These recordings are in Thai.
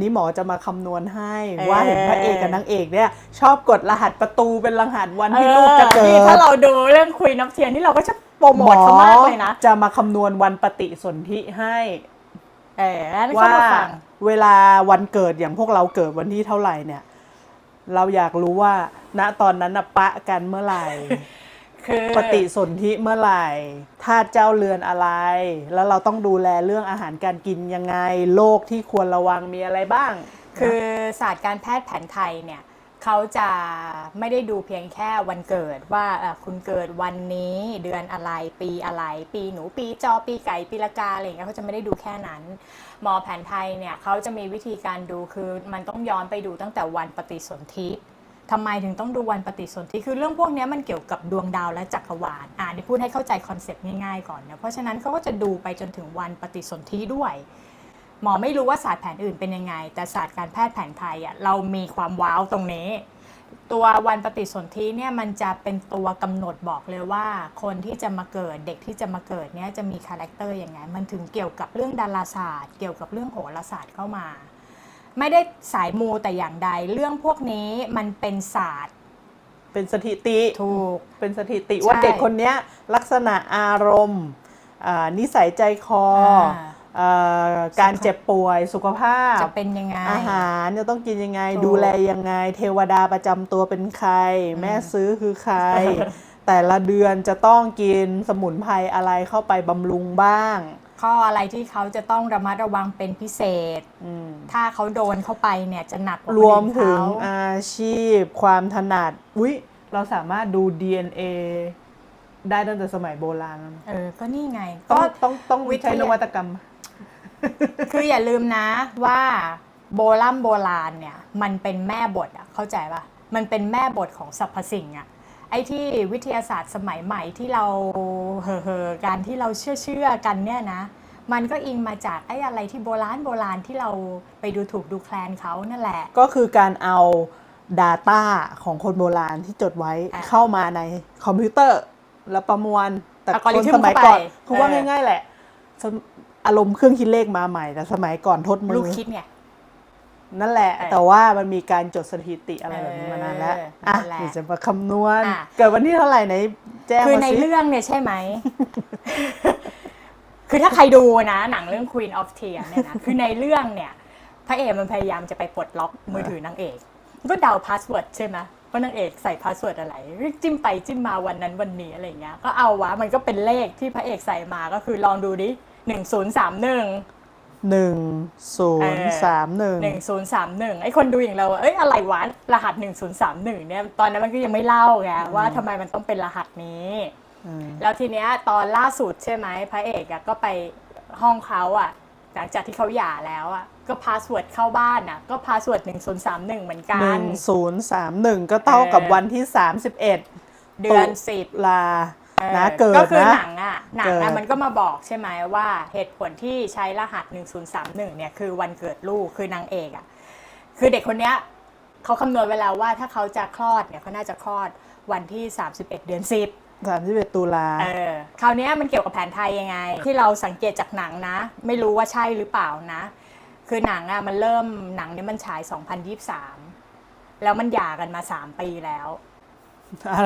นี่หมอจะมาคำนวณให้เออว่าเห็นพระเอกกับนางเอกเนี่ยชอบกดรหัสประตูเป็นรหัสวันที่ลูกจะเกินี่ดถ้าเราดูเรื่องคุยน้ำเทียนนี่เราก็จะโปรโมหมทอเขามากเลยนะจะมาคำนวณวันปฏิสนธิให้เออแล้วก็ว่ามาฟังเวลาวันเกิดอย่างพวกเราเกิดวันที่เท่าไหร่เนี่ย เราอยากรู้ว่าณตอนนั้นน่ะปะกันเมื่อไหร่ คือปฏิสนธิเมื่อไหร่ธาตุเจ้าเรือนอะไร แล้วเราต้องดูแลเรื่องอาหารการกินยังไงโรคที่ควรระวังมีอะไรบ้าง คือศาสตร์การแพทย์แผนไทยเนี่ยเขาจะไม่ได้ดูเพียงแค่วันเกิดว่าเอ่อคุณเกิดวันนี้เดือนอะไรปีอะไร ปีหนูปีจอปีไก่ปีละกาอะไรอย่างเงี้ยเขาจะไม่ได้ดูแค่นั้น หมอแผนไทยเนี่ยเขาจะมีวิธีการดูคือมันต้องย้อนไปดูตั้งแต่วันปฏิสนธิ ทำไมถึงต้องดูวันปฏิสนธิคือเรื่องพวกนี้มันเกี่ยวกับดวงดาวและจักรวาลอ่านี่พูดให้เข้าใจคอนเซปต์ง่ายๆก่อนนะเพราะฉะนั้นเขาก็จะดูไปจนถึงวันปฏิสนธิด้วย หมอไม่รู้ว่าศาสตร์แผนอื่นเป็นยังไง แต่ศาสตร์การแพทย์แผนไทยอะเรามีความว้าวตรงนี้ ตัววันปฏิสนธิเนี่ยมันจะเป็นตัวกำหนดบอกเลยว่า คนที่จะมาเกิดเด็กที่จะมาเกิดเนี่ยจะมีคาแรคเตอร์ยังไงมันถึงเกี่ยวกับเรื่องดาราศาสตร์ เกี่ยวกับเรื่องโหราศาสตร์เข้ามา ไม่ได้สายมูแต่อย่างใด เรื่องพวกนี้มันเป็นศาสตร์ เป็นสถิติ ถูก เป็นสถิติใช่ว่าเด็กคนเนี้ยลักษณะอารมณ์อ่านิสัยใจคออาอ่าการเจ็บป่วยสุขภาพ จะเป็นยังไง อาหารจะต้องกินยังไงถูกดูแลยังไง เทวดาประจำตัวเป็นใคร แม่ซื้อคือใคร แต่ละเดือนจะต้องกินสมุนไพรอะไรเข้าไปบำรุงบ้าง ข้ออะไรที่เขาจะต้องระมัดระวังเป็นพิเศษอืมถ้าเขาโดนเข้าไปเนี่ยจะหนักกว่ารวมถึงคนอื่นเขาอาชีพ ความถนัดอุ๊ยเราสามารถดู DNA ได้ตั้งแต่สมัยโบราณแล้วนะเออ ก็นี่ไงต้ก็องต้องต้องวิทยาใช้นวัตกรรม คืออย่าลืมนะว่าโบราณโบราณเนี่ย มันเป็นแม่บทอะเข้าใจปะมันเป็นแม่บทของสรรพสิ่งอะ ไอ้ที่วิทยาศาสตร์สมัยใหม่ที่เราเห่อเห่อๆกันที่เราเชื่อเชื่อๆกันเนี่ยนะ มันก็อิงมาจากไอ้อะไรที่โบราณโบราณที่เราไปดูถูกดูแคลนเขานั่นแหละ ก็คือการเอา Data ของคนโบราณที่จดไว้อะเข้ามาในคอมพิวเตอร์ แล้วประมวล แต่เอาคน algorithm สมัยก่อนเข้าไปคือว่าเออ ง่ายๆแหละสมอารมณ์เครื่องคิดเลขมาใหม่ แต่สมัยก่อนทดมืลูกอคิดไง นั่นแหละเออแต่ว่ามันมีการจดสถิติอะไรแบบนี้มานานแล้วเอออะนั่นแหละเดี๋ยวจะมาคำนวณ อะ เกิดวันที่เท่าไหร่ไหนแจ้งคือมาในสิเรื่องเนี่ยใช่ไหม คือถ้าใครดูนะหนังเรื่อง Queen of Tears เนี่ยนะ คือในเรื่องเนี่ยพระเอกมันพยายามจะไปปลดล็อกมือถือนางเอกก็เดาพาสเวิร์ดใช่ไหมว่านางเอกใส่พาสเวิร์ดอะไร จิ้มไปจิ้มมาวันนั้นวันนี้อะไรเงี้ย ก็เอาวะมันก็เป็นเลขที่พระเอกใส่มาก็คือลองดูดิหนึ่งศูนย์สามหนึ่ง หนึ่งศูนย์เออสามหนึ่งหนึ่งศูนย์สามหนึ่งไอ้คนดูอย่างเราอะเอ้ยอะไรวะรหัสหนึ่งศูนย์สามหนึ่งเนี่ยตอนนั้นมันก็ยังไม่เล่าไงว่าทำไมมันต้องเป็นรหัสนี้แล้วทีเนี้ยตอนล่าสุดใช่ไหมพระเอกอะก็ไปห้องเขาอะหลังจากที่เขาหย่าแล้วอะก็พาสเวิร์ดเข้าบ้านอะก็พาสเวิร์ดหนึ่งศูนย์สามหนึ่งเหมือนกัหนึ่นงศูนย์สามหนึ่งก็เท่ากับเออวันที่สามสิบเอ็ดเดือนสิบลาออ นะเกิดก็คือนะหนังอะหนังเกิอะดมันก็มาบอกใช่ไหมว่าเหตุผลที่ใช้รหัส 1031เนี่ยคือวันเกิดลูกคือนางเอกอะคือเด็กคนเนี้ยเขาคำนวณไว้แล้วว่าถ้าเขาจะคลอดเนี่ยเขาน่าจะคลอดวันที่ 31 เดือน 10สามสิบเอ็ดตุลาเออคราวเนี้ยมันเกี่ยวกับแผนไทยยังไง ที่เราสังเกตจากหนังนะ ไม่รู้ว่าใช่หรือเปล่านะ คือหนังอะมันเริ่มหนังเนี้ยมันฉาย 2023 แล้วมันหย่ากันมา 3 ปีแล้วอะ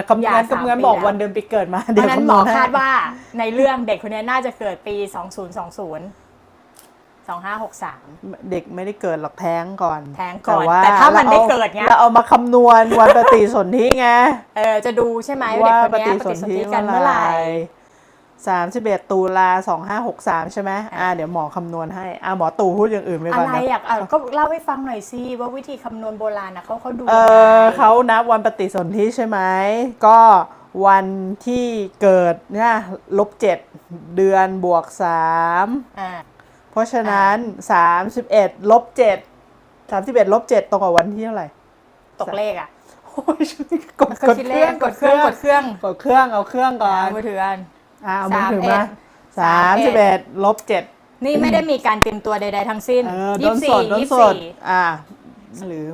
คำนวณคำนวณบอกวันเดือนปีเกิดมาเพเดี๋ยวราะฉะนั้นคำหมนอวณให้คาดว่าในเรื่องเด็กคนนี้น่าจะเกิดปี 2020 2563 เด็กไม่ได้เกิดหรอกแท้งก่อน แท้งก่อนว่าแต่ถ้ามันได้รเกิดไงเราเอามาคำนวณวันปฏิสนธิไง เออจะดูใช่ไหมว่าว่าเด็กคนปนี้ฏิปสฏินสนธิธิกันเมื่เมื่ออไหไหร่ ร่สามสิบเอ็ดตุลาสองห้าหกสามใช่ไหมอ่าเดี๋ยวหมอคำนวณให้อ่าหมอตู่พูดอย่างอื่นไปอะก่อนไรนะอะอะก็เล่าให้ฟังหน่อยสิว่าวิธีคำนวณโบราณนะเขาเขาดูเอยังอไงเขานับวันปฏิสนธิใช่ไหม ก็วันที่เกิดเนี่ยลบเจ็ดเดือนบวกสามอ่า เพราะฉะนั้นสามสิบเอ็ดลบเจ็ดสามสิบเอ็ดลบเจ็ดตรงกับวันที่เท่าไหร่ ตกเลขอะโอ้ยกดก็คิดเลขกดเครื่องกดเครื่องกดเครื่องเอาเครื่องก่อนเอามือถืออัน อ่าเอามือถือมาสาสามมสิสิบบเอ็เอ็ดดลบเจ็ดนี่ไม่ได้มีการเตรียมตัวใดๆทั้งสิ้นเออยี่ต้นสิบสสี่ดต้นยี่สสิบดสี่อ่าหรือ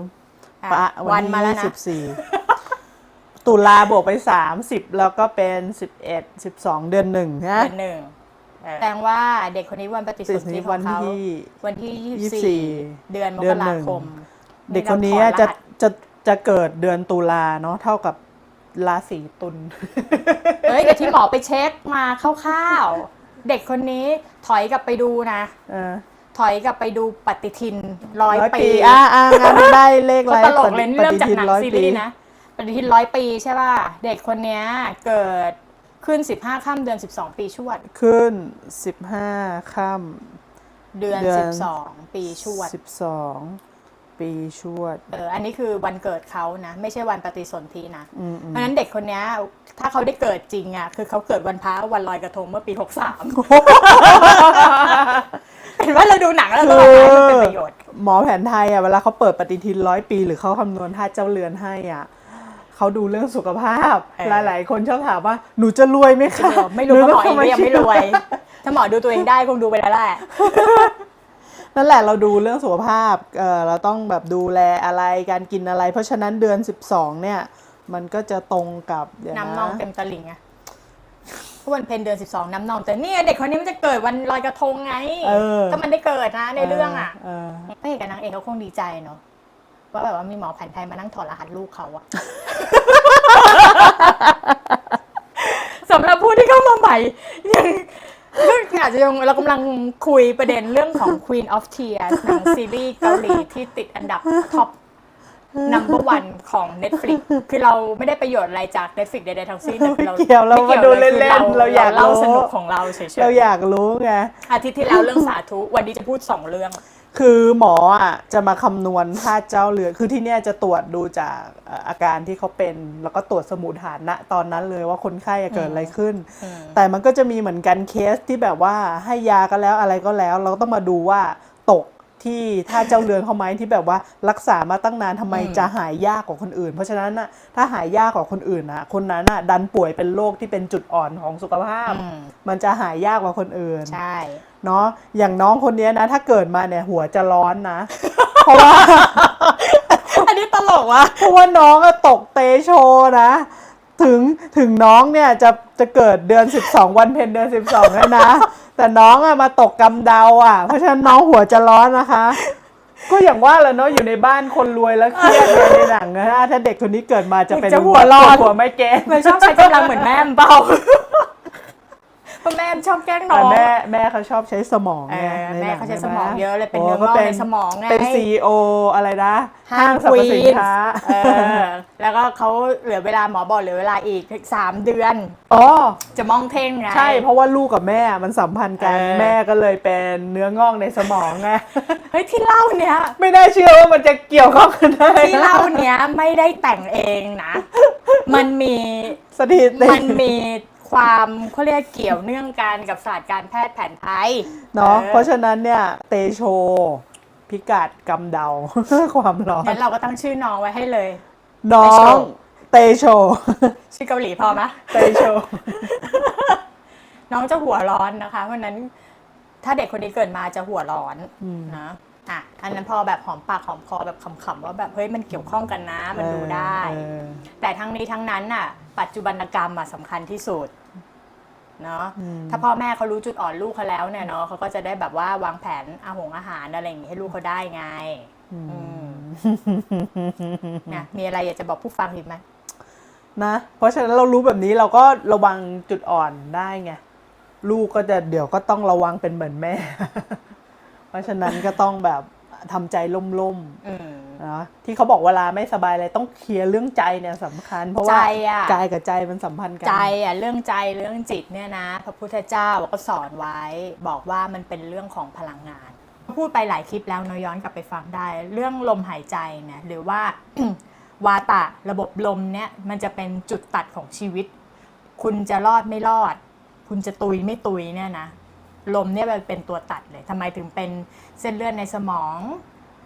อะปะวัวันนมาที่แล้วนะสิบสี่ตุลาบวกไปสามสิบแล้วก็เป็นสิบเอ็ดสิบสองเดือนหนึ่งนะเดือนหนึ่งเอแสดงว่าเด็กคนนี้วันปฏิสนธิขวัอนงเขาที่วันที่24 24เดือนมเดืกอนหรานึ่งคม เด็กคนนี้เราถอดรจะหัสจะจะเกิดเดือนตุลาเนาะเท่ากับ ราศีตุล เฮ้ยแต่ที่หมอไปเช็คมาคร่าวๆ เด็กคนนี้ถอยกลับไปดูนะ เออถอยกลับไปดูปฏิทินร้อยร้อยปีปีอ่าอ่างานได้เลขก็อะไรตลกเลยนี่เริ่มจากหนังร้อยซีปีรีส์นะ ปฏิทินร้อยปีใช่ป่ะ เด็กคนเนี้ยเกิดขึ้น 15ข้ามเดือน 12 ปีชวด ขึ้นสิบห้าค่ำ เดือน เดือน 12 ปีชวดสิบสอง ปีชวด เอออันนี้คือวันเกิดเขานะ ไม่ใช่วันปฏิสนธินะ อืมอืเพมราะฉะนั้นเด็กคนเนี้ยถ้าเขาได้เกิดจริงอะคือเขาเกิดวันพระวันลอยกระทงเมื่อปี 63 เห็นว่าเราดูหนังแล้วเราก็แบบให้มันเป็นประโยชน์ หมอแผนไทยอะเวลาเขาเปิดปฏิทินร้อยปี หรือเขาคำนวณธาตุเจ้าเรือนให้อะเขาดูเรื่องสุขภาพ เออ หลาย ๆ คนชอบถามว่าหนูจะรวยไหมคะไม่รู้ว่าหมอเองต้ก็ยังไม่รวย ถ้าหมอดูตัวเองได้คงดูไปแล้วแหละ นั่นแหละเราดูเรื่องสุขภาพเออเราต้องแบบดูแลอะไรการกินอะไร เพราะฉะนั้นเดือน 12 เนี่ย มันก็จะตรงกับเดี๋ยวน้ำนองนะเต็มตลิ่งอะทุกวันเพนเดือน 12 น้ำนองแต่เนี่ยเด็กคนนี้มันจะเกิดวันลอยกระทงไงเออถ้ามันได้เกิดนะในเรื่องอะเออพระเอกกับนางเอกเขาคงดีใจเนาะว่าแบบว่ามีหมอแผนไทยมานั่งถอดรหัสลูกเขาอะสำหรับผู้ที่เข้ามาใหม่ยัง อาจจะยังเรากำลังคุยประเด็นเรื่องของ Queen of Tears หนังซีรีส์เกาหลีที่ติดอันดับท็อป number one ของ Netflix คือเราไม่ได้ประโยชน์อะไรจาก Netflix ใดๆทั้งสิ้นแต่คือเราไม่เกี่ยวเราไม่มาดูยเล่นคือๆเราอยากเล่ารู้สนุกของเราเฉยเราอยากรู้ไงๆอาทิตย์ที่แล้วเรื่องสาธุวันนี้จะพูดสองเรื่อง คือหมออะจะมาคำนวณธาตุเจ้าเรือนคือที่เนี่ยจะตรวจดูจากเอ่ออาการที่เขาเป็น แล้วก็ตรวจสมุดฐานณตอนนั้นเลยว่าคนไข้อะเกิดอะไรขึ้นอืมแต่มันก็จะมีเหมือนกันเคสที่แบบว่าให้ยาก็แล้วอะไรก็แล้ว เราก็ต้องมาดูว่าตก ที่ท่าตุเจ้าเรือนเขาไหมที่แบบว่ารักษามาตั้งนานทำไมอืมจะหายยากกว่าคนอื่น เพราะฉะนั้นน่ะถ้าหายยากกว่าคนอื่นนะคนนั้นน่ะดันป่วยเป็นโรคที่เป็นจุดอ่อนของสุขภาพอืมมันจะหายยากกว่าคนอื่น ใช่เนาะอย่างน้องคนเนี้ยนะ ถ้าเกิดมาเนี่ยหัวจะร้อนนะ เพราะว่า อันนี้ตลกวะเพราะว่าน้องอะตกเตโชนะถึงถึงน้องเนี่ยจะจะเกิดเดือน 12 วันเพ็ญเดือน 12แล้วนะ แต่น้องอะมาตกกำเดาอะ เพราะฉะนั้นน้องหัวจะร้อนนะคะ ก็อย่างว่าแหละเนาะอยู่ในบ้านคนรวยแล้วเครียดเลยในหนังนะถ้าเด็กคนนี้เกิดมาจะเป็นจะหัวร้อน หัวไม่แก้มันชอบใช้กำลังเหมือนแม่มเบาเพราะแม่ชอบแกล้งน้แต่องแม่แม่เขาชอบใช้สมองเอไงอในแม่หนัเขาใช้ช่สไหมองเยอะเลยเป็นโเนื้องอกในสมองไง เป็นซีโออะไรนะห้างสรรพสิน Queens ค้า เออ แล้วก็เขาเหลือเวลาหมอบอกเหลือเวลาอีกสามเดือน อ๋อ จะมองเท่งไง ใช่ เพราะว่าลูกกับแม่มันสัมพันธ์กัน เออ แม่ก็เลยเป็นเนื้องอกในสมองไง เฮ้ยที่เล่าเนี้ย ไม่ได้เชื่อว่ามันจะเกี่ยวข้องกันได้ที่เล่าเนี้ยไม่ได้แต่งเองนะ มันมีสถิติมันมีความเขาเรียกเกี่ยวเนื่องกันกับศาสตร์การแพทย์แผนไทยเนาะออเพราะฉะนั้นเนี่ย เตโช พิกัดกำเดา ความร้อน งั้นเราก็ตั้งชื่อน้องไว้ให้เลย น้อเตโชงเตโช ชื่อเกาหลีพอไหมเตโช น้องจะหัวร้อนนะคะ เพราะฉะนั้นถ้าเด็กคนนี้เกิดมาจะหัวร้อนอืมนะอะอันนั้นพอแบบหอมปากหอมคอแบบขำๆว่าแบบเฮ้ยมันเกี่ยวข้องกันนะ มันดูได้เออแต่ทั้งนี้ทั้งนั้นน่ะ ปัจจุบันกรรมอะสำคัญที่สุดเนาะอืมถ้าพ่อแม่เขารู้จุดอ่อนลูกเขาแล้วเนี่ยเนาะเขาก็จะได้แบบว่าวางแผนอาหงอาหารอะไรอย่างงี้ให้ลูกเขาได้ไง อืม นะมีอะไรอยากจะบอกผู้ฟังอีกไหมนะ เพราะฉะนั้นเรารู้แบบนี้เราก็ระวังจุดอ่อนได้ไง ลูกก็จะเดี๋ยวก็ต้องระวังเป็นเหมือนแม่ เพราะฉะนั้นก็ต้องแบบทำใจล่มๆอืมนะที่เขาบอกเวลาไม่สบายอะไรต้องเคลียร์เรื่องใจเนี่ยสำคัญ เพราะว่าใจอะกายกับใจมันสัมพันธ์กันใจอะเรื่องใจเรื่องจิตเนี่ยนะ พระพุทธเจ้าก็สอนไว้ บอกว่ามันเป็นเรื่องของพลังงาน พูดไปหลายคลิปแล้วเนอะย้อนกลับไปฟังได้ เรื่องลมหายใจเนี่ยหรือว่าวาตะระบบลมเนี่ยมันจะเป็นจุดตัดของชีวิต คุณจะรอดไม่รอด คุณจะตุยไม่ตุยเนี่ยนะลมเนี่ยมันเป็นตัวตัดเลยทำไมถึงเป็นเส้นเลือดในสมอง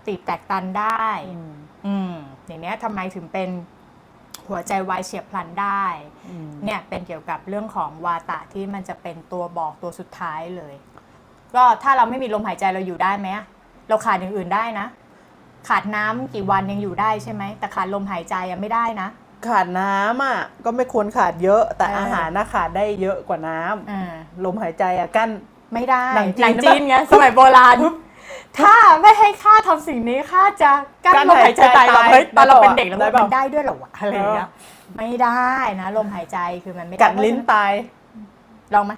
ตีบแตกตันได้ อืมอืมอย่างเนี้ยทำไมถึงเป็นหัวใจวายเฉียบพลันได้อืมเนี่ยเป็นเกี่ยวกับเรื่องของวาตะที่มันจะเป็นตัวบอกตัวสุดท้ายเลย ก็ถ้าเราไม่มีลมหายใจเราอยู่ได้ไหมเราขาดอย่างอื่นได้นะ ขาดน้ำกี่วันยังอยู่ได้ใช่ไหมแต่ขาดลมหายใจยังไม่ได้นะ ขาดน้ำอะก็ไม่ควรขาดเยอะ แต่เออออาหารน่ะขาดได้เยอะกว่าน้ำอ่าลมหายใจอะกั้นไม่ได้หนังจีนหนังจีนไงสมัยโบราณถ้าไม่ให้ข้าทำสิ่งนี้ข้าจะกั้นกั้นลมหายใจตายแบบหายใจเฮ้ยตอนเราได้เป็นปะเด็กแล้วได้มัปะนได้ด้วยเหรอวะอะไรอย่างเงี้ยไม่ได้นะ ลมหายใจคือมันไม่ได้กัดลิ้นตายลองไหม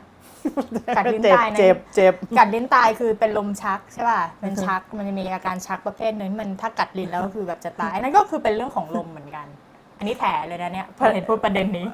กัดลิ้นเจ็บตายนะเจ็บเจ็บกัดลิ้นตายคือเป็นลมชักใช่ป่ะเป็นชักมันจะมีอาการชักประเภทหนึงมันถ้ากัดลิ้นแล้วก็คือแบบจะตายอันนั่นก็คือเป็นเรื่องของลมเหมือนกัน อันนี้แถเลยนะเนี่ยพอเห็นพูดประเด็นนี้